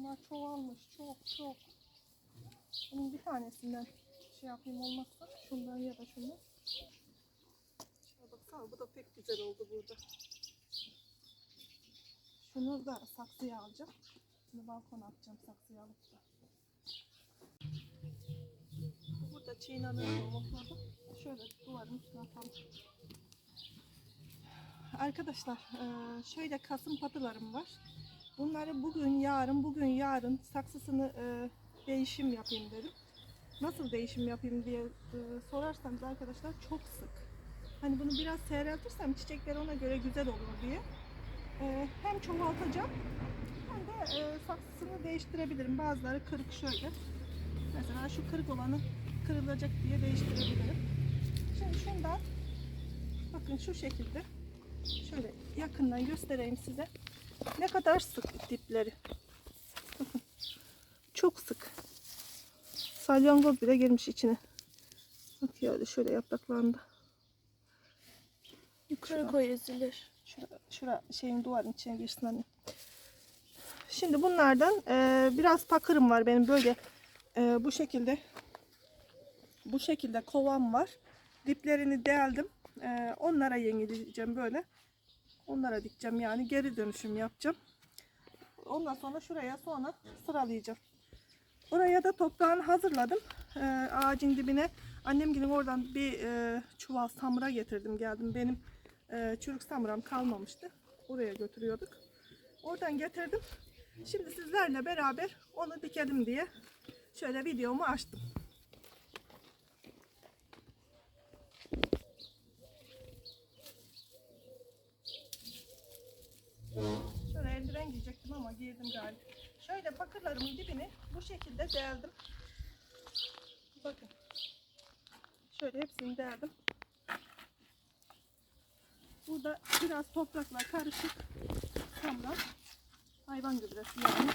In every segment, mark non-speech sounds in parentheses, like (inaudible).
Bunlar çoğalmış. Çok çok. Bunun bir tanesinden şey yapayım olmazsa şundan ya da şundan. Şuna baksana bu da pek güzel oldu burada. Şunu da saksıya alacağım. Bunu balkona atacağım saksıya alıp da. Burada çiğnenleri topladım. Şöyle duvarın üstüne atalım. Arkadaşlar şöyle kasım patılarım var. Bunları bugün yarın bugün yarın saksısını eee, değişim yapayım dedim. Nasıl değişim yapayım diye eee, sorarsanız arkadaşlar çok sık. Hani bunu biraz seyreltirsem çiçekler ona göre güzel olur diye. Eee, hem çoğaltacağım hem de eee, saksısını değiştirebilirim. Bazıları kırık şöyle. Mesela şu kırık olanı kırılacak diye değiştirebilirim. Şimdi şundan bakın şu şekilde şöyle yakından göstereyim size. Ne kadar sık dipleri. (laughs) Çok sık. Salyangoz bile girmiş içine. Bak ya şöyle yapraklarında. Yukarı koy ezilir. Şura, şura şeyin duvarın içine girsin anne. Şimdi bunlardan e, biraz takırım var benim böyle e, bu şekilde bu şekilde kovam var. Diplerini deldim. E, onlara yenileyeceğim böyle. Onlara dikeceğim yani geri dönüşüm yapacağım. Ondan sonra şuraya sonra sıralayacağım. Oraya da toprağını hazırladım. E, ağacın dibine annem gidin oradan bir e, çuval samura getirdim geldim. Benim e, çürük samuram kalmamıştı. Oraya götürüyorduk. Oradan getirdim. Şimdi sizlerle beraber onu dikelim diye şöyle videomu açtım. Şöyle eldiven giyecektim ama giydim galiba. Şöyle bakırlarımın dibini bu şekilde deldim. Bakın. Şöyle hepsini deldim. Burada biraz toprakla karışık samra. Hayvan gübresi yani.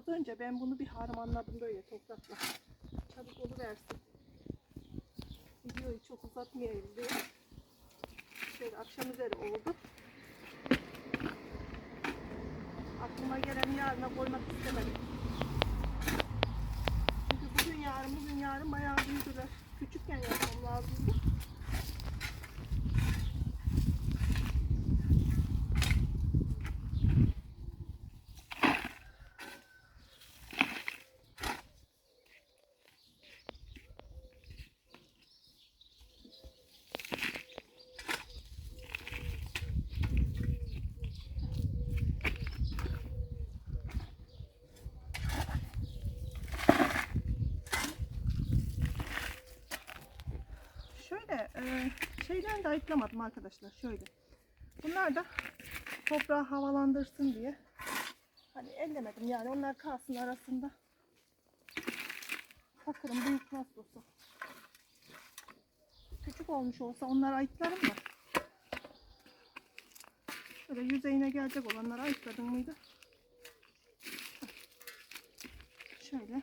Az önce ben bunu bir harmanladım böyle toprakla. Çabuk oluversin. Videoyu çok uzatmayayım diye. Şöyle akşam üzeri oldu. Aklıma gelen yarına koymak istemedim. Çünkü bugün yarın bugün yarın bayağı büyüdüler. Küçükken yapmam lazımdı. Şöyle e, şeyden de ayıklamadım arkadaşlar. Şöyle. Bunlar da toprağı havalandırsın diye. Hani ellemedim yani onlar kalsın arasında. Bakırım büyük nasıl olsa. Küçük olmuş olsa onları ayıklarım da. Şöyle yüzeyine gelecek olanları ayıkladın mıydı? Şöyle.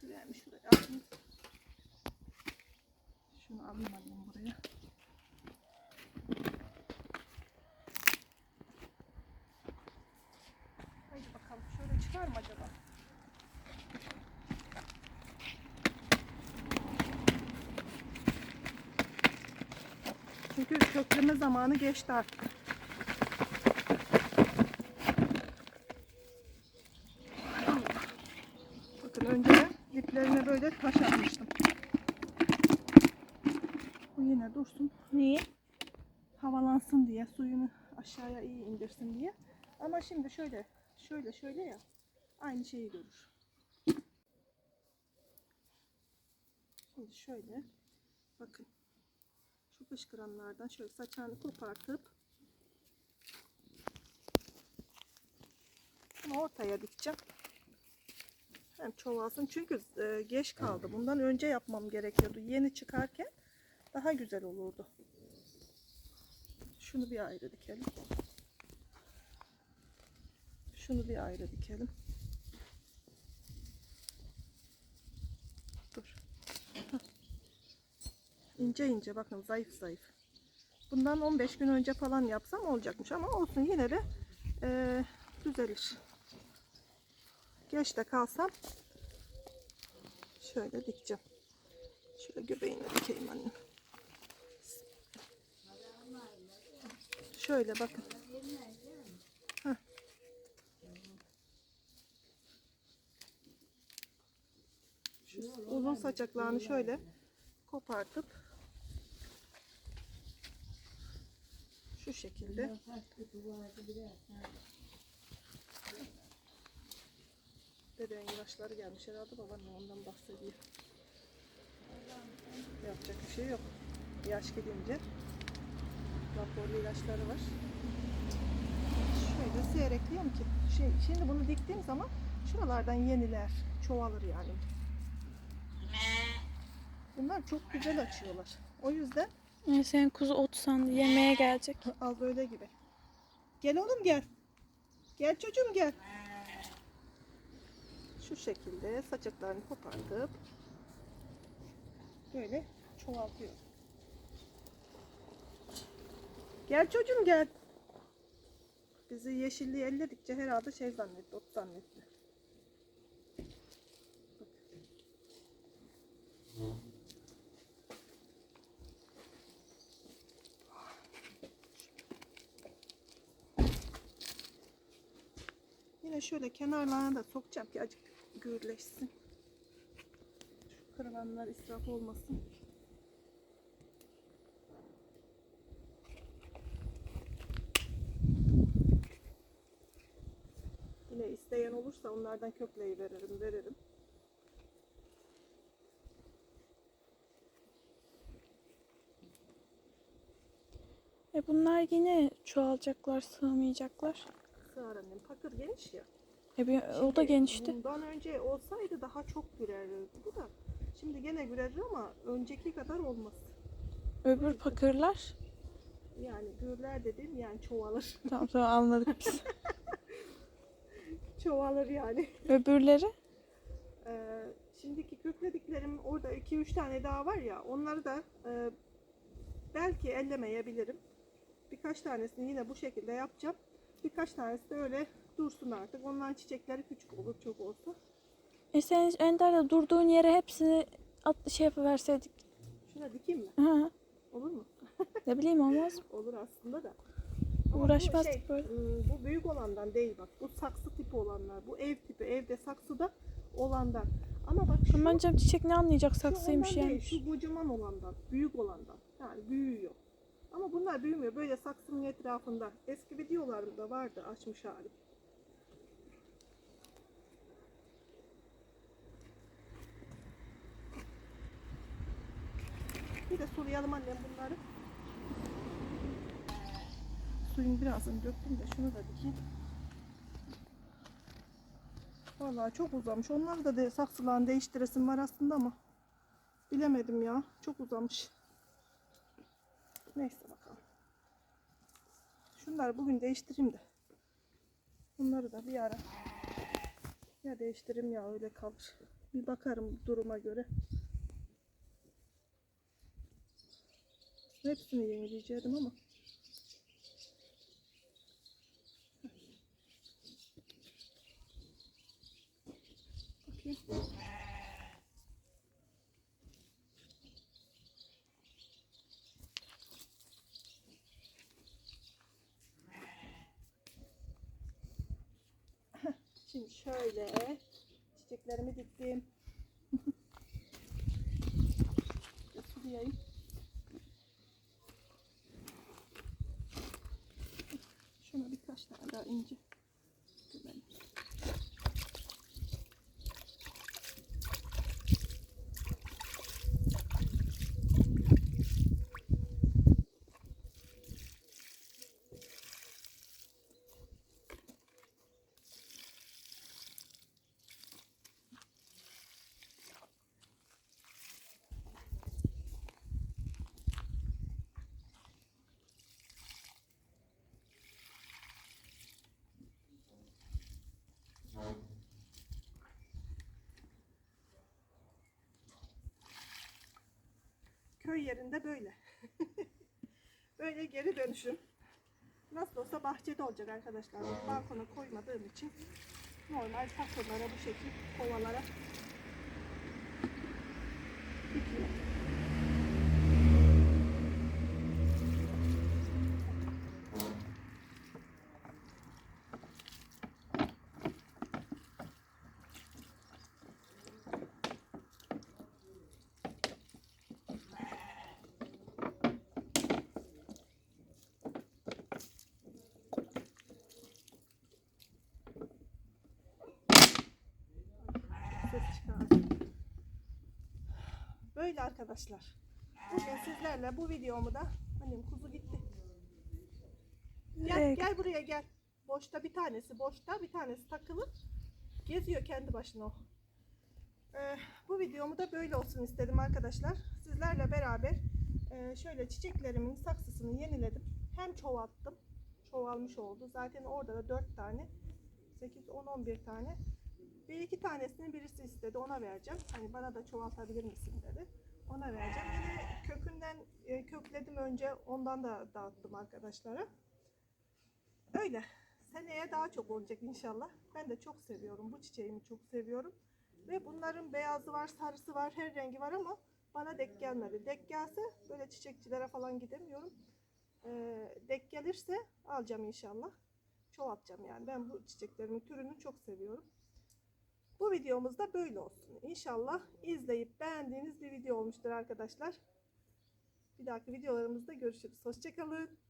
Şuraya şuraya alayım. Şunu alayım alayım buraya. Haydi bakalım şöyle çıkar mı acaba? Çünkü kökleme zamanı geçti artık. Bakın önceden diplerine böyle taş atmıştım. Bu yine dursun. Niye? Havalansın diye, suyunu aşağıya iyi indirsin diye. Ama şimdi şöyle, şöyle şöyle ya. Aynı şeyi görür. Şimdi şöyle bakın. Şu fışkıranlardan şöyle saçağını kopartıp bunu ortaya dikeceğim. Hem çoğalsın çünkü e, geç kaldı. Bundan önce yapmam gerekiyordu. Yeni çıkarken daha güzel olurdu. Şunu bir ayrı dikelim. Şunu bir ayrı dikelim. İnce ince bakın zayıf zayıf. Bundan 15 gün önce falan yapsam olacakmış ama olsun yine de eee, düzelir. Geç de kalsam şöyle dikeceğim. Şöyle göbeğine dikeyim annem. Şöyle bakın. Heh. Uzun saçaklarını şöyle kopartıp şu şekilde Dedenin ilaçları gelmiş herhalde babaanne ondan bahsediyor. Yapacak bir şey yok. Yaş gidince raporlu ilaçları var. Şöyle seyrekliyorum ki şey, şimdi bunu diktiğim zaman şuralardan yeniler, çoğalır yani. Bunlar çok güzel açıyorlar. O yüzden Yani senin kuzu ot sandı. Yemeğe gelecek. al böyle gibi. Gel oğlum gel. Gel çocuğum gel. Şu şekilde saçaklarını kopartıp böyle çoğaltıyor. Gel çocuğum gel. Bizi yeşilliği elledikçe herhalde şey zannetti, ot zannetti. Şöyle kenarlarına da sokacağım ki acık gürleşsin. Şu kırılanlar israf olmasın. Yine isteyen olursa onlardan kökleyi veririm, veririm. E bunlar yine çoğalacaklar, sığmayacaklar. Sığar annem. Pakır geniş ya. E bir, o da genişti. Bundan önce olsaydı daha çok gürerdi bu da. Şimdi gene gürer ama önceki kadar olmaz. Öbür pakırlar. Yani gürler dedim yani çoğalır. (laughs) Tamam tamam anladık biz. (laughs) çoğalır yani. Öbürleri? Ee, şimdiki köklediklerim orada 2-3 tane daha var ya onları da e, belki ellemeyebilirim. Birkaç tanesini yine bu şekilde yapacağım. Birkaç tanesi de öyle dursun artık. Onların çiçekleri küçük olur çok olsa. E sen Ender'de durduğun yere hepsini at, şey yapıverseydik. Şuna dikeyim mi? Ha, Olur mu? ne bileyim olmaz mı? Olur aslında da. Ama bu Uğraşmazdık şey, böyle. ım, Bu büyük olandan değil bak. Bu saksı tipi olanlar. Bu ev tipi. Evde saksıda olandan. Ama bak şu, Aman canım çiçek ne anlayacak saksıymış yani. değil. Şu kocaman olandan. Büyük olandan. Yani büyüyor. Ama bunlar büyümüyor. Böyle saksının etrafında. Eski videolarımda vardı açmış hali. Bir de sulayalım annem bunları. Suyun birazını döktüm de şunu da dikeyim. Vallahi çok uzamış. Onları da de, saksılarını değiştiresim var aslında ama bilemedim ya. Çok uzamış. Neyse bakalım. Şunları bugün değiştireyim de. Bunları da bir ara ya değiştiririm ya öyle kalır. Bir bakarım duruma göre. Hepsini yenileyeceğim ama. Şimdi şöyle çiçeklerimi diktim. (laughs) Bir 拿到证据 yerinde böyle. (laughs) böyle geri dönüşüm. Nasıl olsa bahçede olacak arkadaşlar. Balkona koymadığım için normal saksılara bu şekil kovalara Böyle arkadaşlar. Bugün sizlerle bu videomu da annem kuzu gitti. Gel Nereye gel buraya gel. Boşta bir tanesi boşta bir tanesi takılı. Geziyor kendi başına o. Ee, bu videomu da böyle olsun istedim arkadaşlar. Sizlerle beraber e, şöyle çiçeklerimin saksısını yeniledim. Hem çoğalttım. Çoğalmış oldu. Zaten orada da 4 tane. 8, 10, 11 tane. Bir iki tanesini birisi istedi ona vereceğim. Hani bana da çoğaltabilir misin dedi. Ona vereceğim. Yine kökünden e, kökledim önce ondan da dağıttım arkadaşlara. Öyle. Seneye daha çok olacak inşallah. Ben de çok seviyorum. Bu çiçeğimi çok seviyorum. Ve bunların beyazı var, sarısı var, her rengi var ama bana dek gelmedi. Dek gelse böyle çiçekçilere falan gidemiyorum. Ee, dek gelirse alacağım inşallah. Çoğaltacağım yani. Ben bu çiçeklerimin türünü çok seviyorum. Bu videomuz da böyle olsun. İnşallah izleyip beğendiğiniz bir video olmuştur arkadaşlar. Bir dahaki videolarımızda görüşürüz. Hoşçakalın.